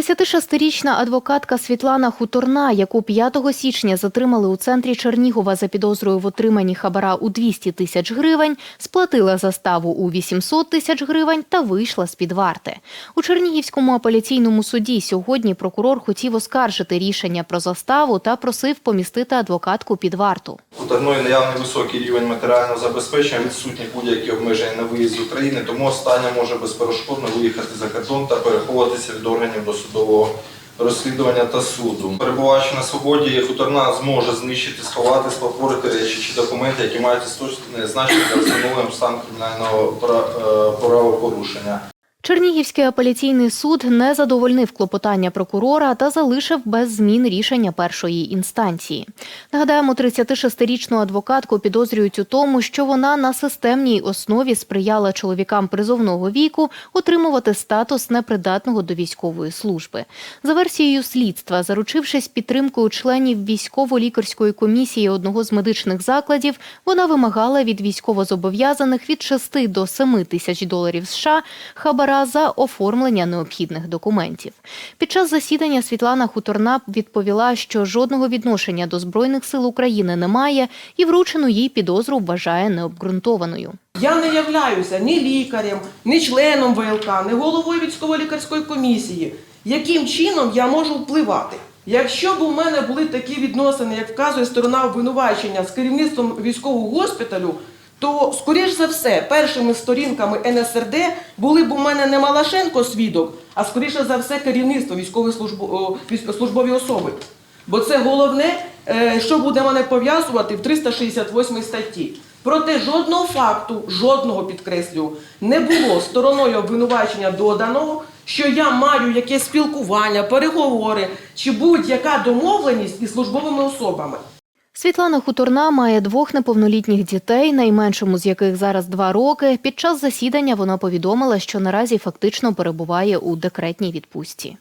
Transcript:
36-річна адвокатка Світлана Хуторна, яку 5 січня затримали у центрі Чернігова за підозрою в отриманні хабара у 200 тисяч гривень, сплатила заставу у 800 тисяч гривень та вийшла з-під варти. У Чернігівському апеляційному суді сьогодні прокурор хотів оскаржити рішення про заставу та просив помістити адвокатку під варту. У Тарної наявний високий рівень матеріального забезпечення, відсутні будь-які обмеження на виїзд з України, тому остання може безперешкодно виїхати за кордон та переховуватися від органів досудового розслідування та суду. Перебуваючи на свободі, хуторна зможе знищити, сховати, спотворити речі чи документи, які мають істочне значення для встановлення стан кримінального е, правопорушення. Чернігівський апеляційний суд не задовольнив клопотання прокурора та залишив без змін рішення першої інстанції. Нагадаємо, 36-річну адвокатку підозрюють у тому, що вона на системній основі сприяла чоловікам призовного віку отримувати статус непридатного до військової служби. За версією слідства, заручившись підтримкою членів військово-лікарської комісії одного з медичних закладів, вона вимагала від військовозобов'язаних від 6 до 7 тисяч доларів США хабара за оформлення необхідних документів. Під час засідання Світлана Хуторна відповіла, що жодного відношення до Збройних сил України немає і вручену їй підозру вважає необґрунтованою. Я не являюся ні лікарем, ні членом ВЛК, ні головою військово-лікарської комісії. Яким чином я можу впливати? Якщо б у мене були такі відносини, як вказує сторона обвинувачення з керівництвом військового госпіталю, то, скоріш за все, першими сторінками НСРД були б у мене не Малашенко свідок, а скоріше за все керівництво військової службо- службові особи. Бо це головне, е, що буде мене пов'язувати в 368 статті. Проте жодного факту, жодного підкреслюю, не було стороною обвинувачення додано, що я маю якесь спілкування, переговори чи будь-яка домовленість із службовими особами. Світлана Хуторна має двох неповнолітніх дітей, найменшому з яких зараз два роки. Під час засідання вона повідомила, що наразі фактично перебуває у декретній відпустці.